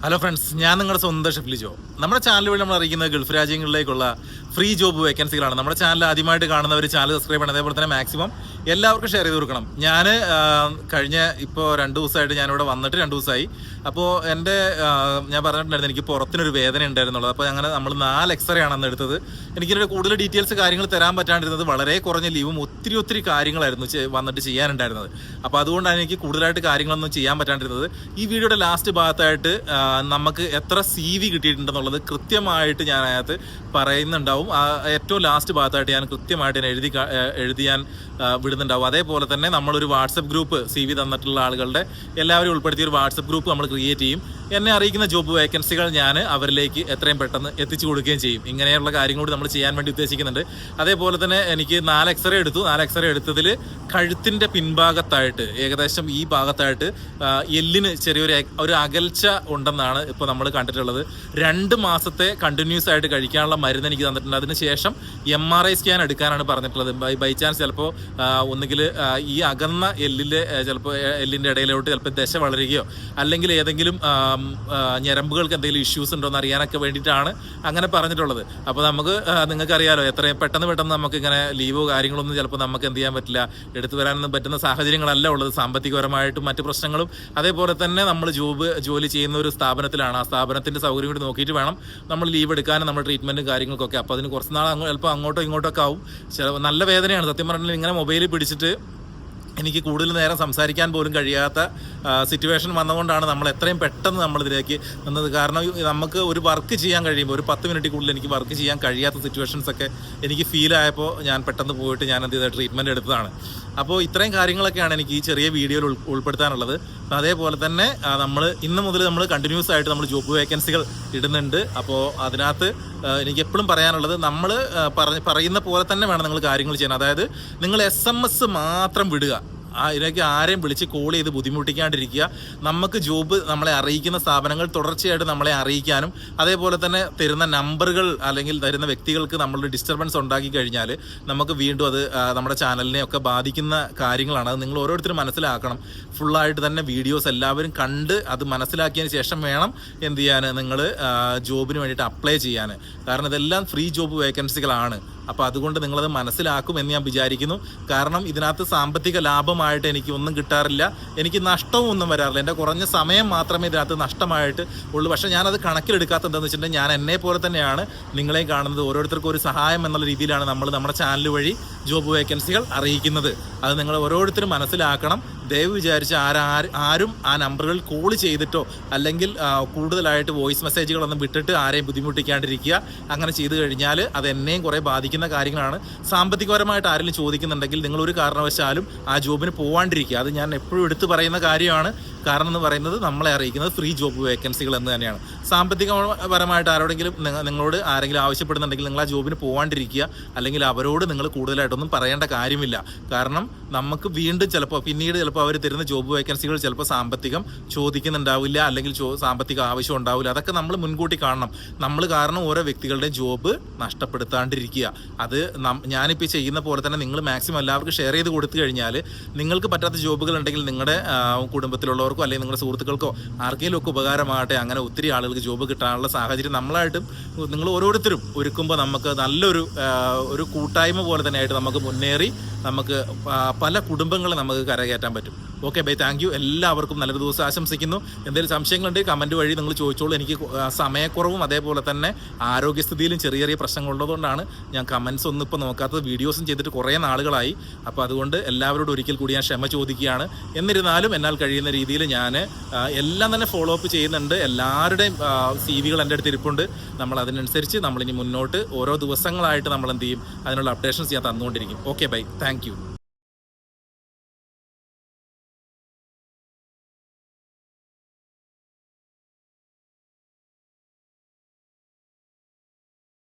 Hello friends ഞാൻ നിങ്ങളുടെ സ്വന്തം ഷെഫ്ലിജോ നമ്മുടെ ചാനൽ വഴി നമ്മൾ അറിയിക്കുന്നത് ഗൾഫ് രാജ്യങ്ങളിലേക്കുള്ള ഫ്രീ ജോബ് വേക്കൻസികളാണ്. നമ്മുടെ ചാനൽ ആദ്യമായിട്ട് കാണുന്നവർ ചാനൽ സബ്സ്ക്രൈബ് ചെയ്യണം. അതേപോലെ തന്നെ മാക്സിമം എല്ലാവർക്കും ഷെയർ ചെയ്ത് കൊടുക്കണം. ഞാൻ കഴിഞ്ഞ ഇപ്പോൾ രണ്ട് ദിവസമായിട്ട് ഞാനിവിടെ വന്നിട്ട് രണ്ട് ദിവസമായി അപ്പോൾ എന്റെ ഞാൻ പറഞ്ഞിട്ടുണ്ടായിരുന്നു എനിക്ക് പുറത്തിനൊരു വേദന ഉണ്ടായിരുന്നുള്ളത്. അപ്പോൾ അങ്ങനെ നമ്മൾ നാല് എക്സ്റേ ആണ് അന്ന് എടുത്തത്. എനിക്കിതിന്റെ കൂടുതൽ ഡീറ്റെയിൽസ് കാര്യങ്ങൾ തരാൻ പറ്റാണ്ടിരുന്നത് വളരെ കുറഞ്ഞ ലീവും ഒത്തിരി ഒത്തിരി കാര്യങ്ങളായിരുന്നു വന്നിട്ട് ചെയ്യാനുണ്ടായിരുന്നത്. അപ്പോൾ അതുകൊണ്ടാണ് എനിക്ക് കൂടുതലായിട്ട് കാര്യങ്ങളൊന്നും ചെയ്യാൻ പറ്റാണ്ടിരുന്നത്. ഈ വീഡിയോയുടെ ലാസ്റ്റ് ഭാഗത്തായിട്ട് നമുക്ക് എത്ര സി വി കിട്ടിയിട്ടുണ്ടെന്നുള്ളത് കൃത്യമായിട്ട് ഞാൻ അതിനകത്ത് പറയുന്നുണ്ടാവും. ആ ഏറ്റവും ലാസ്റ്റ് ഭാഗത്തായിട്ട് ഞാൻ കൃത്യമായിട്ട് എഴുതി എഴുതിയാൻ വിടുന്നുണ്ടാവും. അതേപോലെ തന്നെ നമ്മളൊരു വാട്സപ്പ് ഗ്രൂപ്പ് സി വി തന്നിട്ടുള്ള ആളുകളുടെ എല്ലാവരും ഉൾപ്പെടുത്തിയ ഒരു വാട്സപ്പ് ഗ്രൂപ്പ് നമ്മൾ ക്രിയേറ്റ് ചെയ്യും. എന്നെ അറിയിക്കുന്ന ജോബ് വേക്കൻസികൾ ഞാൻ അവരിലേക്ക് എത്രയും പെട്ടെന്ന് എത്തിച്ചു കൊടുക്കുകയും ചെയ്യും. ഇങ്ങനെയുള്ള കാര്യങ്ങൾ കൂടി നമ്മൾ ചെയ്യാൻ വേണ്ടി ഉദ്ദേശിക്കുന്നുണ്ട്. അതേപോലെ തന്നെ എനിക്ക് നാല് എക്സ്റേ എടുത്തു. നാല് എക്സ്റേ എടുത്തതിൽ കഴുത്തിന്റെ പിൻഭാഗത്തായിട്ട് ഏകദേശം ഈ ഭാഗത്തായിട്ട് എല്ലിന് ചെറിയൊരു ഒരു അകൽച്ച ഉണ്ടെന്നാണ് ഇപ്പോൾ നമ്മൾ കണ്ടിട്ടുള്ളത്. രണ്ട് മാസത്തെ കണ്ടിന്യൂസ് ആയിട്ട് കഴിക്കാനുള്ള മരുന്ന് എനിക്ക് തന്നിട്ടുണ്ട്. അതിനുശേഷം എം ആർ ഐ സ്കാൻ എടുക്കാനാണ് പറഞ്ഞിട്ടുള്ളത്. ബൈ ബൈ ചാൻസ് ചിലപ്പോൾ ഒന്നുകിൽ ഈ അകന്ന എല്ലിന്റെ ചിലപ്പോൾ എല്ലിന്റെ ഇടയിലോട്ട് ചിലപ്പോൾ ദശ വളരുകയോ അല്ലെങ്കിൽ ഏതെങ്കിലും ഞരമ്പുകൾക്ക് എന്തെങ്കിലും ഇഷ്യൂസ് ഉണ്ടോ എന്ന് അറിയാനൊക്കെ വേണ്ടിയിട്ടാണ് അങ്ങനെ പറഞ്ഞിട്ടുള്ളത്. അപ്പോൾ നമുക്ക് നിങ്ങൾക്കറിയാലോ എത്രയും പെട്ടെന്ന് പെട്ടെന്ന് നമുക്ക് ഇങ്ങനെ ലീവോ കാര്യങ്ങളൊന്നും ചിലപ്പോൾ നമുക്ക് എന്ത് ചെയ്യാൻ പറ്റില്ല. എടുത്തു വരാനൊന്നും പറ്റുന്ന സാഹചര്യങ്ങളല്ല ഉള്ളത്. സാമ്പത്തികപരമായിട്ടും മറ്റു പ്രശ്നങ്ങളും. അതേപോലെ തന്നെ നമ്മൾ ജോബ് ജോലി ചെയ്യുന്ന ഒരു സ്ഥാപനത്തിലാണ്. ആ സ്ഥാപനത്തിന്റെ സൗകര്യം കൂടി നോക്കിയിട്ട് വേണം നമ്മൾ ലീവ് എടുക്കാനും നമ്മൾ ട്രീറ്റ്മെന്റും കാര്യങ്ങൾക്കൊക്കെ. അപ്പോൾ അതിന് കുറച്ച് നാൾ അങ്ങ് ചിലപ്പോൾ അങ്ങോട്ടോ ഇങ്ങോട്ടൊക്കെ ആവും. ചില നല്ല വേദനയാണ്. സത്യം പറഞ്ഞാൽ ഇങ്ങനെ മൊബൈലിൽ പിടിച്ചിട്ട് എനിക്ക് കൂടുതൽ നേരം സംസാരിക്കാൻ പോലും കഴിയാത്ത സിറ്റുവേഷൻ വന്നതുകൊണ്ടാണ് നമ്മൾ എത്രയും പെട്ടെന്ന് നമ്മളിതിലേക്ക് നിന്നത് കാരണം നമുക്ക് ഒരു വർക്ക് ചെയ്യാൻ കഴിയുമ്പോൾ ഒരു പത്ത് മിനിറ്റ് കൂടുതൽ എനിക്ക് വർക്ക് ചെയ്യാൻ കഴിയാത്ത സിറ്റുവേഷൻസൊക്കെ എനിക്ക് ഫീലായപ്പോൾ ഞാൻ പെട്ടെന്ന് പോയിട്ട് ഞാൻ എന്ത് ചെയ്ത ട്രീറ്റ്മെന്റ് എടുത്തതാണ്. അപ്പോൾ ഇത്രയും കാര്യങ്ങളൊക്കെയാണ് എനിക്ക് ഈ ചെറിയ വീഡിയോയിൽ ഉൾ ഉൾപ്പെടുത്താനുള്ളത്. അതേപോലെ തന്നെ നമ്മൾ ഇന്ന് മുതൽ നമ്മൾ കണ്ടിന്യൂസ് ആയിട്ട് നമ്മൾ ജോബ് വേക്കൻസികൾ ഇടുന്നുണ്ട്. അപ്പോൾ അതിനകത്ത് എനിക്ക് എപ്പോഴും പറയാനുള്ളത് നമ്മൾ പറയുന്ന പോലെ തന്നെ വേണം നിങ്ങൾ കാര്യങ്ങൾ ചെയ്യാൻ. അതായത് നിങ്ങൾ എസ് മാത്രം വിടുക. ഇതിലേക്ക് ആരെയും വിളിച്ച് കോൾ ചെയ്ത് ബുദ്ധിമുട്ടിക്കാണ്ടിരിക്കുക. നമുക്ക് ജോബ് നമ്മളെ അറിയിക്കുന്ന സ്ഥാപനങ്ങൾ തുടർച്ചയായിട്ട് നമ്മളെ അറിയിക്കാനും അതേപോലെ തന്നെ തരുന്ന നമ്പറുകൾ അല്ലെങ്കിൽ തരുന്ന വ്യക്തികൾക്ക് നമ്മൾ ഡിസ്റ്റർബൻസ് ഉണ്ടാക്കി കഴിഞ്ഞാൽ നമുക്ക് വീണ്ടും അത് നമ്മുടെ ചാനലിനെ ഒക്കെ ബാധിക്കുന്ന കാര്യങ്ങളാണ്. അത് നിങ്ങൾ ഓരോരുത്തരും മനസ്സിലാക്കണം. ഫുള്ളായിട്ട് തന്നെ വീഡിയോസ് എല്ലാവരും കണ്ട് അത് മനസ്സിലാക്കിയതിന് ശേഷം വേണം എന്ത് ചെയ്യാൻ? നിങ്ങൾ ജോബിന് വേണ്ടിയിട്ട് അപ്ലൈ ചെയ്യാൻ. കാരണം ഇതെല്ലാം ഫ്രീ ജോബ് വേക്കൻസികളാണ് അപ്പോൾ അതുകൊണ്ട് നിങ്ങളത് മനസ്സിലാക്കും എന്ന് ഞാൻ വിചാരിക്കുന്നു. കാരണം ഇതിനകത്ത് സാമ്പത്തിക ലാഭമായിട്ട് എനിക്ക് ഒന്നും കിട്ടാറില്ല. എനിക്ക് നഷ്ടവും ഒന്നും വരാറില്ല. എന്റെ കുറഞ്ഞ സമയം മാത്രമേ ഇതിനകത്ത് നഷ്ടമായിട്ട് ഉള്ളൂ. പക്ഷേ ഞാനത് കണക്കിലെടുക്കാത്ത എന്താണെന്ന് വെച്ചിട്ടുണ്ടെങ്കിൽ ഞാൻ എന്നെ പോലെ തന്നെയാണ് നിങ്ങളെയും കാണുന്നത്. ഓരോരുത്തർക്കും ഒരു സഹായം എന്നുള്ള രീതിയിലാണ് നമ്മൾ നമ്മുടെ ചാനൽ വഴി ജോബ് വേക്കൻസികൾ അറിയിക്കുന്നത്. അത് നിങ്ങൾ ഓരോരുത്തരും മനസ്സിലാക്കണം. ദയവ് വിചാരിച്ച് ആരും ആരും ആ നമ്പറുകൾ കോൾ ചെയ്തിട്ടോ അല്ലെങ്കിൽ കൂടുതലായിട്ട് വോയിസ് മെസ്സേജുകളൊന്നും വിട്ടിട്ട് ആരെയും ബുദ്ധിമുട്ടിക്കാണ്ടിരിക്കുക. അങ്ങനെ ചെയ്തു കഴിഞ്ഞാൽ അത് എന്നെയും കുറേ ബാധിക്കുന്ന കാര്യങ്ങളാണ്. സാമ്പത്തികപരമായിട്ട് ആരെങ്കിലും ചോദിക്കുന്നുണ്ടെങ്കിൽ നിങ്ങൾ ഒരു കാരണവശാലും ആ ജോബിന് പോവാണ്ടിരിക്കുക. അത് ഞാൻ എപ്പോഴും എടുത്തു പറയുന്ന കാര്യമാണ്. കാരണം എന്ന് പറയുന്നത് നമ്മളെ അറിയിക്കുന്നത് ഫ്രീ ജോബ് വേക്കൻസികൾ എന്ന് തന്നെയാണ്. സാമ്പത്തികപരമായിട്ട് ആരോടെങ്കിലും നിങ്ങ- നിങ്ങളോട് ആരെങ്കിലും ആവശ്യപ്പെടുന്നുണ്ടെങ്കിൽ നിങ്ങൾ ആ ജോബിന് പോവാണ്ടിരിക്കുക. അല്ലെങ്കിൽ അവരോട് നിങ്ങൾ കൂടുതലായിട്ടൊന്നും പറയേണ്ട കാര്യമില്ല. കാരണം നമുക്ക് വീണ്ടും ചിലപ്പോൾ പിന്നീട് ചിലപ്പോൾ അവർ തരുന്ന ജോബ് വേക്കൻസികൾ ചിലപ്പോൾ സാമ്പത്തികം ചോദിക്കുന്നുണ്ടാവില്ല. അല്ലെങ്കിൽ സാമ്പത്തിക ആവശ്യം ഉണ്ടാവില്ല. അതൊക്കെ നമ്മൾ മുൻകൂട്ടി കാണണം. നമ്മൾ കാരണം ഓരോ വ്യക്തികളുടെയും ജോബ് നഷ്ടപ്പെടുത്താണ്ടിരിക്കുക. അത് ഞാനിപ്പോൾ ചെയ്യുന്ന പോലെ തന്നെ നിങ്ങൾ മാക്സിമം എല്ലാവർക്കും ഷെയർ ചെയ്ത് കൊടുത്തു കഴിഞ്ഞാൽ നിങ്ങൾക്ക് പറ്റാത്ത ജോബുകൾ ഉണ്ടെങ്കിൽ നിങ്ങളുടെ കുടുംബത്തിലുള്ളവർക്കോ അല്ലെങ്കിൽ നിങ്ങളുടെ സുഹൃത്തുക്കൾക്കോ ആർക്കെങ്കിലും ഒക്കെ ഉപകാരമാകട്ടെ. അങ്ങനെ ഒത്തിരി ആളുകൾക്ക് ജോബ് കിട്ടാനുള്ള സാഹചര്യം നമ്മളായിട്ടും നിങ്ങൾ ഓരോരുത്തരും ഒരുക്കുമ്പോൾ നമുക്ക് നല്ലൊരു ഒരു കൂട്ടായ്മ പോലെ തന്നെയായിട്ട് നമുക്ക് മുന്നേറി നമുക്ക് പല കുടുംബങ്ങളെ നമുക്ക് കരകയറ്റാൻ പറ്റും. ഓക്കെ ബൈ താങ്ക് യു എല്ലാവർക്കും നല്ലൊരു ദിവസം ആശംസിക്കുന്നു. എന്തെങ്കിലും സംശയങ്ങളുണ്ടെങ്കിൽ കമന്റ് വഴി നിങ്ങൾ ചോദിച്ചോളൂ. എനിക്ക് സമയക്കുറവും അതേപോലെ തന്നെ ആരോഗ്യസ്ഥിതിയിലും ചെറിയ ചെറിയ പ്രശ്നങ്ങളുള്ളതുകൊണ്ടാണ് ഞാൻ കമൻസ് ഒന്നും ഇപ്പോൾ നോക്കാത്തത്. വീഡിയോസും ചെയ്തിട്ട് കുറേ നാളുകളായി. അപ്പോൾ അതുകൊണ്ട് എല്ലാവരോടും ഒരിക്കൽ കൂടി ഞാൻ ക്ഷമ ചോദിക്കുകയാണ്. എന്നിരുന്നാലും എന്നാൽ കഴിയുന്ന രീതിയിൽ ഞാൻ എല്ലാം തന്നെ ഫോളോ അപ്പ് ചെയ്യുന്നുണ്ട്. എല്ലാവരുടെയും സി വികൾ എന്റെ അടുത്ത് ഇരിപ്പുണ്ട്. നമ്മൾ അതിനനുസരിച്ച് നമ്മളിനി മുന്നോട്ട് ഓരോ ദിവസങ്ങളായിട്ട് നമ്മൾ എന്ത് ചെയ്യും? അതിനുള്ള അപ്ഡേഷൻസ് ഞാൻ തന്നുകൊണ്ടിരിക്കും. Okay bye thank